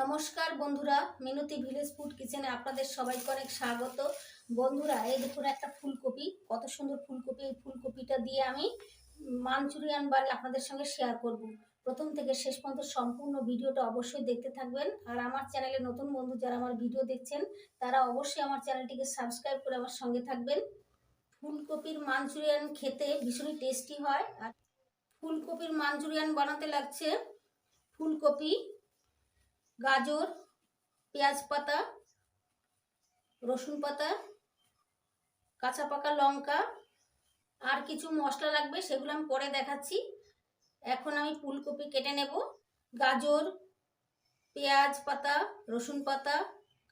নমস্কার বন্ধুরা, মিনতি village food কিচেনে আপনাদের সবাইকে অনেক স্বাগত। বন্ধুরা, এই দেখুন একটা ফুলকপি, কত সুন্দর ফুলকপি, এই ফুলকপিটা দিয়ে আমি মাঞ্চুরিয়ান বানিয়ে আপনাদের সঙ্গে শেয়ার করব। প্রথম থেকে শেষ পর্যন্ত সম্পূর্ণ ভিডিওটা অবশ্যই দেখতে থাকবেন। আর আমার চ্যানেলে নতুন বন্ধু যারা আমার ভিডিও দেখছেন, তারা অবশ্যই আমার চ্যানেলটিকে সাবস্ক্রাইব করে আমার সঙ্গে থাকবেন। ফুলকপির মাঞ্চুরিয়ান খেতে ভীষণই টেস্টি হয়। আর ফুলকপির মাঞ্চুরিয়ান বানাতে লাগছে ফুলকপি গাজর, পেঁয়াজ পাতা, রসুন পাতা, কাঁচা পাকা লঙ্কা, আর কিছু মশলা লাগবে সেগুলো আমি পরে দেখাচ্ছি। এখন আমি ফুলকপি কেটে নেব। গাজর, পেঁয়াজ পাতা, রসুন পাতা,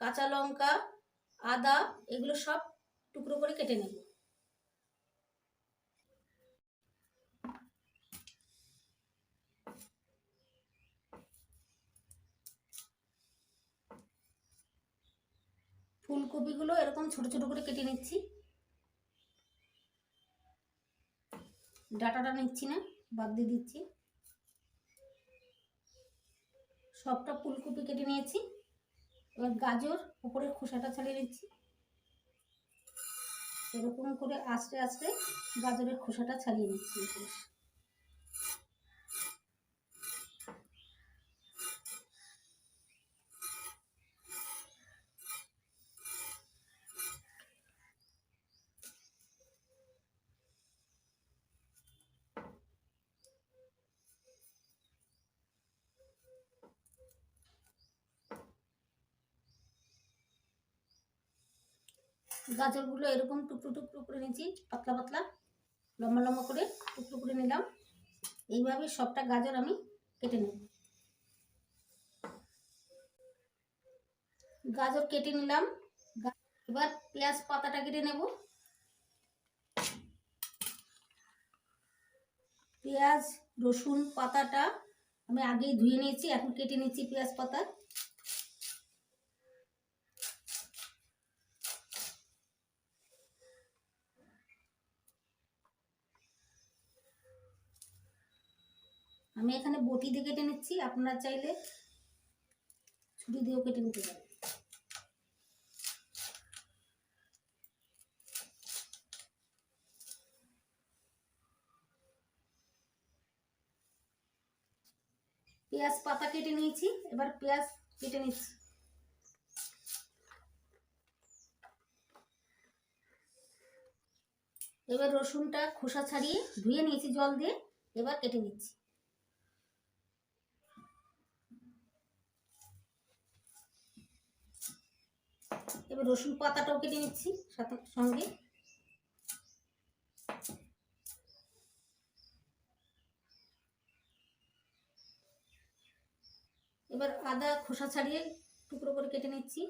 কাঁচা লঙ্কা, আদা, এগুলো সব টুকরো করে কেটে নেব। ফুলকপিগুলো এরকম ছোট ছোট করে কেটে নিচ্ছি। ডাটাটা নিচ্ছি না, বাদ দিয়ে দিচ্ছি। সবটা ফুলকপি কেটে নিয়েছি। এবার গাজর উপরের খোসাটা ছাড়িয়ে নিচ্ছি। এরকম করে আস্তে আস্তে গাজরের খোসাটা ছাড়িয়ে নিচ্ছি গাজরগুলো এরকম টুকরো টুকরো করে নিয়েছি, পাতলা পাতলা, লম্বা লম্বা করে টুকরো করে নিলাম। এইভাবে সবটা গাজর আমি কেটে নেব। গাজর কেটে নিলাম। এবার পেঁয়াজ পাতাটা কেটে নেব। পেঁয়াজ, রসুন পাতাটা আমি আগেই ধুয়ে নিয়েছি, এখন কেটে নিচ্ছি পেঁয়াজ পাতা। আমি এখানে বটি দিয়ে কেটে নিচ্ছি, আপনারা চাইলে ছুরি দিয়েও কেটে নিতে পারেন। পেঁয়াজ পাতা কেটে নিয়েছি, এবার পেঁয়াজ কেটে নিচ্ছি। এবার রসুনটা খোসা ছাড়িয়ে ধুয়ে নিয়েছি জল দিয়ে, এবার কেটে নিচ্ছি। এবার রসুন পাতাটাও কেটে নিচ্ছি সাথে সঙ্গে। এবার আদা খোসা ছাড়িয়ে টুকরো করে কেটে নিচ্ছি।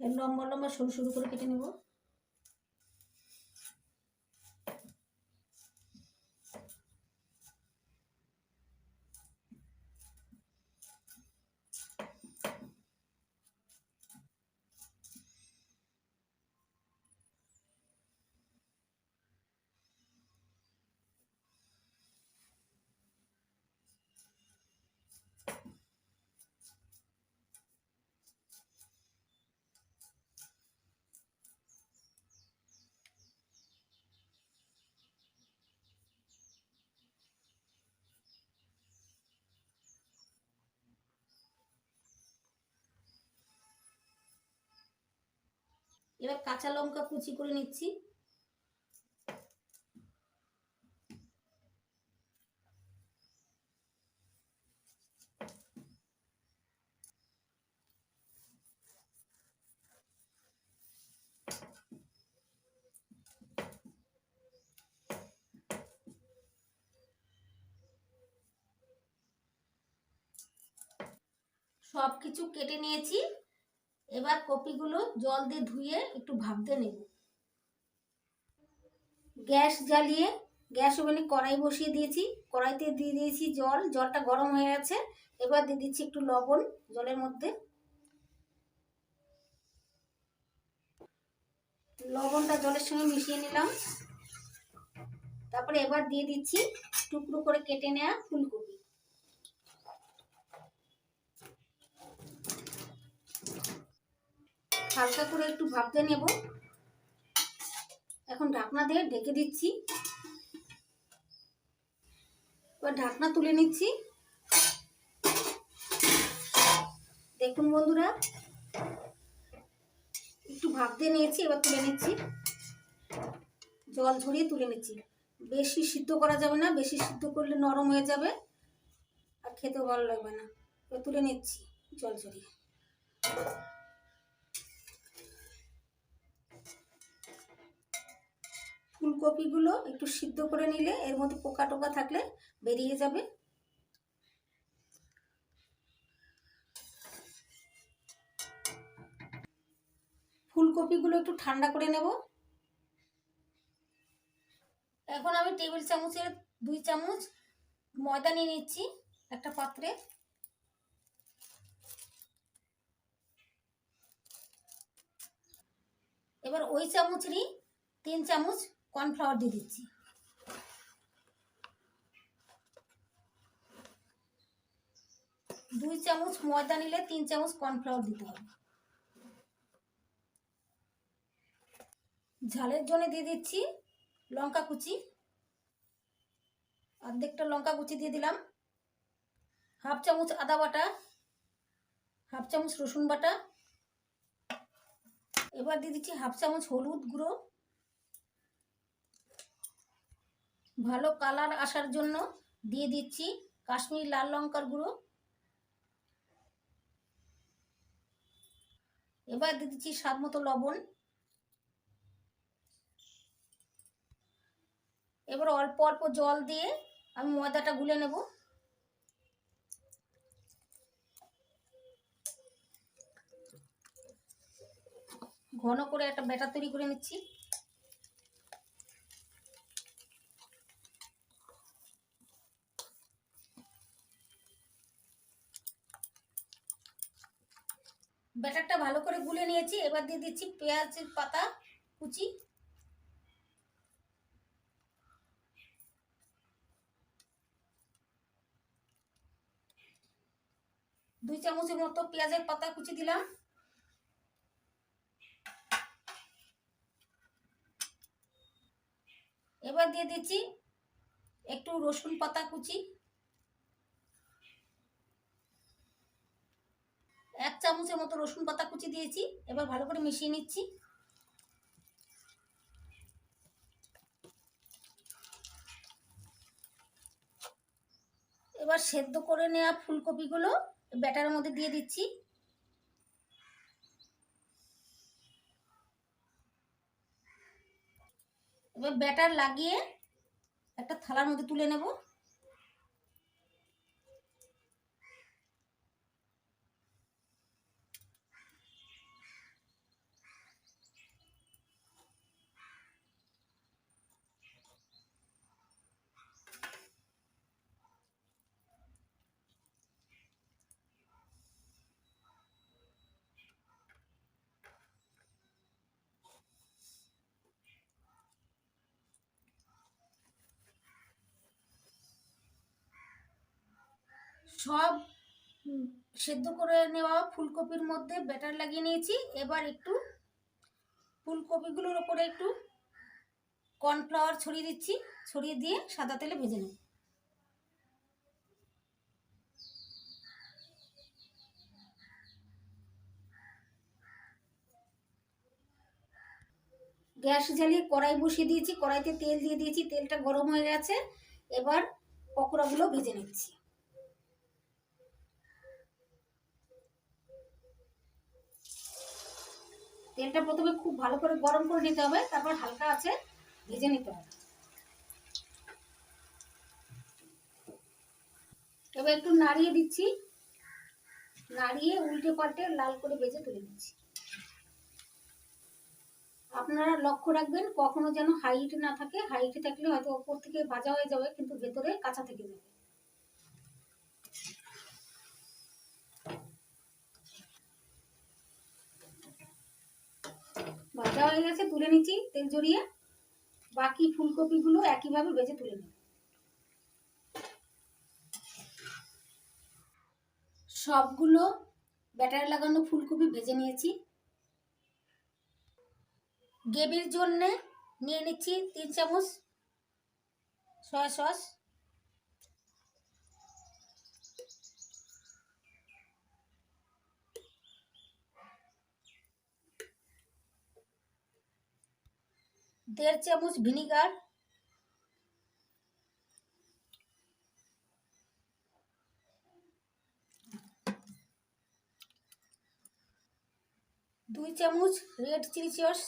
লম্বা লম্বা সরু সরু করে কেটে নেব। এবার কাঁচা লঙ্কা কুচি করে নিচ্ছি। সব কিছু কেটে নিয়েছি। এবার কপিগুলো জল দিয়ে ধুয়ে একটু ভাবতে নেব। গ্যাস জ্বালিয়ে, গ্যাস ওভেনে কড়াই বসিয়ে দিয়েছি। কড়াইতে দিয়ে দিয়েছি জল, জলটা গরম হয়ে গেছে। এবার দিয়ে দিচ্ছি একটু লবণ জলের মধ্যে। লবণটা জলের সঙ্গে মিশিয়ে নিলাম। তারপরে এবার দিয়ে দিচ্ছি টুকরো করে কেটে নেওয়া ফুলকপি। হালকা করে একটু ভাবতে নেব। এখন ঢাকনা দিয়ে ঢেকে দিচ্ছি। এবার ঢাকনা তুলে নিচ্ছি। দেখুন বন্ধুরা, একটু ভাবতে নিয়েছি, এবার তুলে নিচ্ছি। জল ঝরিয়ে তুলে নিচ্ছি। বেশি সিদ্ধ করা যাবে না, বেশি সিদ্ধ করলে নরম হয়ে যাবে আর খেতেও ভালো লাগবে না। তুলে নিচ্ছি জল ঝরিয়ে। ফুলকপিগুলো একটু সিদ্ধ করে নিলে এর মধ্যে পোকা টোকা থাকলে বেরিয়ে যাবে। ফুলকপিগুলো একটু ঠান্ডা করে নেব। এখন আমি টেবিল চামচের দুই চামচ ময়দা নিয়ে নিচ্ছি একটা পাত্রে। এবার ওই চামচেরই তিন চামচ কর্নফ্লাওয়ার দিয়ে দিচ্ছি। দুই চামচ ময়দা নিলে তিন চামচ কর্নফ্লাওয়ার দিতে হবে। ঝালের জন্য দিয়ে দিচ্ছি লঙ্কা কুচি। অর্ধেকটা লঙ্কা কুচি দিয়ে দিলাম। হাফ চামচ আদা বাটা, হাফ চামচ রসুন বাটা। এবার দিয়ে দিচ্ছি হাফ চামচ হলুদ গুঁড়ো। ভালো কালার আসার জন্য দিয়ে দিচ্ছি কাশ্মীরি লাল লঙ্কার গুঁড়ো। এবার দিয়ে দিচ্ছি স্বাদ মতো লবণ। এবার অল্প অল্প জল দিয়ে আমি ময়দাটা গুলে নেব। ঘন করে একটা ব্যাটার তৈরি করে নিচ্ছি। ব্যাটারটা ভালো করে গুলে নিয়েছি। এবার দিয়ে দিচ্ছি পেঁয়াজের পাতা, কুচি। দুই চামচের মতো পেঁয়াজের পাতা, কুচি দিলাম। এবার দিয়ে দিচ্ছি একটু রসুন পাতা, কুচি। এক চামচের মতো রসুন পাতা কুচি দিয়েছি, এবার ভালো করে মিশিয়ে নিচ্ছি। এবার সেদ্ধ করে নেওয়া ফুলকপিগুলো ব্যাটারের মধ্যে দিয়ে দিচ্ছি। এবার ব্যাটার লাগিয়ে একটা থালার মধ্যে তুলে নেব। সব সেদ্ধ করে নেওয়া ফুলকপির মধ্যে ব্যাটার লাগিয়ে নিয়েছি। এবার একটু ফুলকপিগুলোর ওপরে একটু কর্নফ্লাওয়ার ছড়িয়ে দিচ্ছি। ছড়িয়ে দিয়ে সাদা তেলে ভেজে নেব। গ্যাস জ্বালিয়ে কড়াই বসিয়ে দিয়েছি। কড়াইতে তেল দিয়ে দিয়েছি। তেলটা গরম হয়ে গেছে। এবার পকোড়াগুলো ভেজে নিচ্ছি। তেলটা প্রথমে খুব ভালো করে গরম করে নিতে হবে, তারপর হালকা আছে ভেজে নিতে হবে। এবার একটু নাড়িয়ে দিচ্ছি। নাড়িয়ে উল্টে পাল্টে লাল করে ভেজে তুলে দিচ্ছি আপনারা লক্ষ্য রাখবেন, কখনো যেন হাইট না থাকে, হাইটে থাকলে হয়তো ওপর থেকে ভাজা হয়ে যাবে, কিন্তু ভেতরে কাঁচা থেকে যাবে। ভাজা হয়ে গেছে, তুলে নিচ্ছি, তেল জড়িয়ে বাকি ফুলকপিগুলো একইভাবে ভেজে তুলে নেব। সবগুলো ব্যাটার লাগানো ফুলকপি ভেজে নিয়েছি। গ্রেভির জন্যে নিয়ে নিচ্ছি তিন চামচ সয়া সস। দেড় চামচ ভিনিগার, দুই চামচ রেড চিলি সস,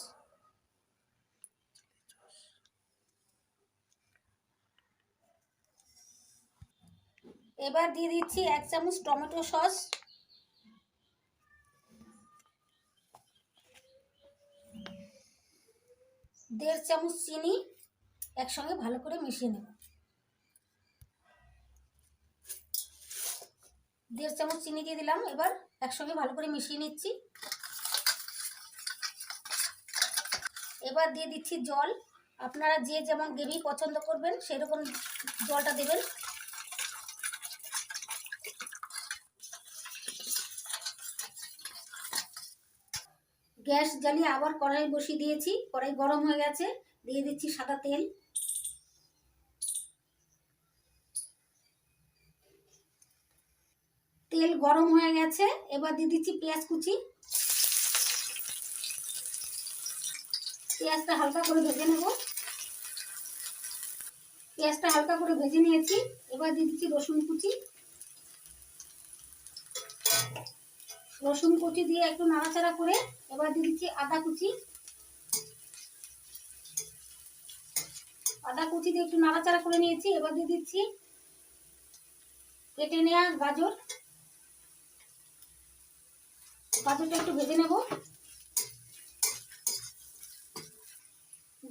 এবার দিয়ে দিচ্ছি এক চামচ টমেটো সস। দেড় চামচ চিনি একসঙ্গে ভালো করে মিশিয়ে নেব। দেড় চামচ চিনি দিয়ে দিলাম, এবার একসঙ্গে ভালো করে মিশিয়ে নিচ্ছি। এবার দিয়ে দিচ্ছি জল। আপনারা যে যেমন গ্রেভি পছন্দ করবেন, সেরকম জলটা দেবেন। গ্যাস জ্বালিয়ে আবার কড়াই বসিয়ে দিয়েছি। কড়াই গরম হয়ে গেছে। দিয়ে দিচ্ছি সাদা তেল। তেল গরম হয়ে গেছে। এবার দিয়ে দিচ্ছি পেঁয়াজ কুচি। পেঁয়াজটা হালকা করে ভেজে নেব। পেঁয়াজটা হালকা করে ভেজে নিয়েছি। এবার দিয়ে দিচ্ছি রসুন কুচি। রসুন কুচি দিয়ে একটু নাড়াচাড়া করে এবার দিয়ে দিচ্ছি আদা কুচি। আদা কুচি দিয়ে একটু নাড়াচাড়া করে নিয়েছি, এবার দিয়ে দিচ্ছি কেটে নেওয়া গাজর। গাজরটা একটু ভেজে নেব।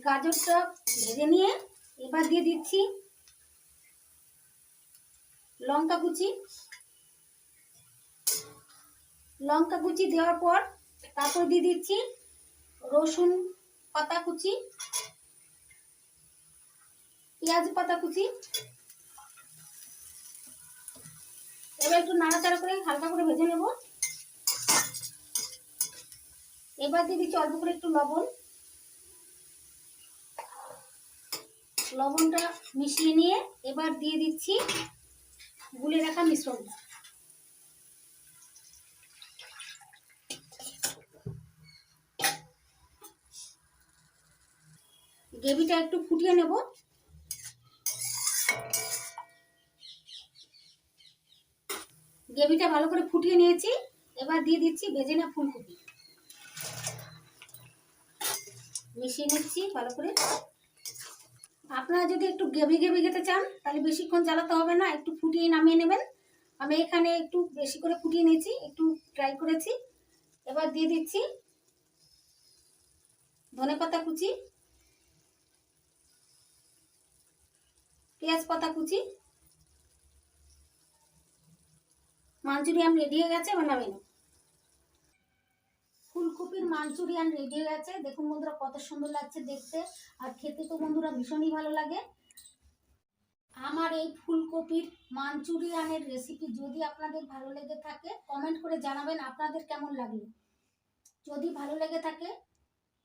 গাজরটা ভেজে নিয়ে এবার দিয়ে দিচ্ছি লঙ্কা কুচি। লঙ্কা কুচি দেওয়ার পর তারপর দিয়ে দিচ্ছি রসুন পাতা কুচি, পেঁয়াজ পাতা কুচি। এবার একটু নাড়াচাড়া করে হালকা করে ভেজে নেব। এবার দিয়ে দিচ্ছি অল্প করে একটু লবণ। লবণটা মিশিয়ে নিয়ে এবার দিয়ে দিচ্ছি গুলে রাখা মিশ্রণটা। গ্রেভিটা একটু ফুটিয়ে নেব। গ্রেভিটা ভালো করে ফুটিয়ে নিয়েছি। এবার দিয়ে দিচ্ছি ভেজে না ফুলকপি। মিশিয়ে নিচ্ছি ভালো করে। আপনারা যদি একটু গ্রেভি গ্রেভি খেতে চান, তাহলে বেশিক্ষণ জ্বালাতে হবে না, একটু ফুটিয়ে নামিয়ে নেবেন। আমি এখানে একটু বেশি করে ফুটিয়ে নিয়েছি, একটু ট্রাই করেছি। এবার দিয়ে দিচ্ছি ধনে পাতা কুচি। পেঁয়াজ পাতা কুচি। মাঞ্চুরিয়ান রেডি হয়ে গেছে না ফুলকপির মাঞ্চুরিয়ান রেডি হয়ে গেছে। দেখুন বন্ধুরা, কত সুন্দর লাগছে দেখতে। আর খেতে তো বন্ধুরা ভীষণই ভালো লাগে। আমার এই ফুলকপির মাঞ্চুরিয়ানের রেসিপি যদি আপনাদের ভালো লেগে থাকে কমেন্ট করে জানাবেন আপনাদের কেমন লাগল। যদি ভালো লেগে থাকে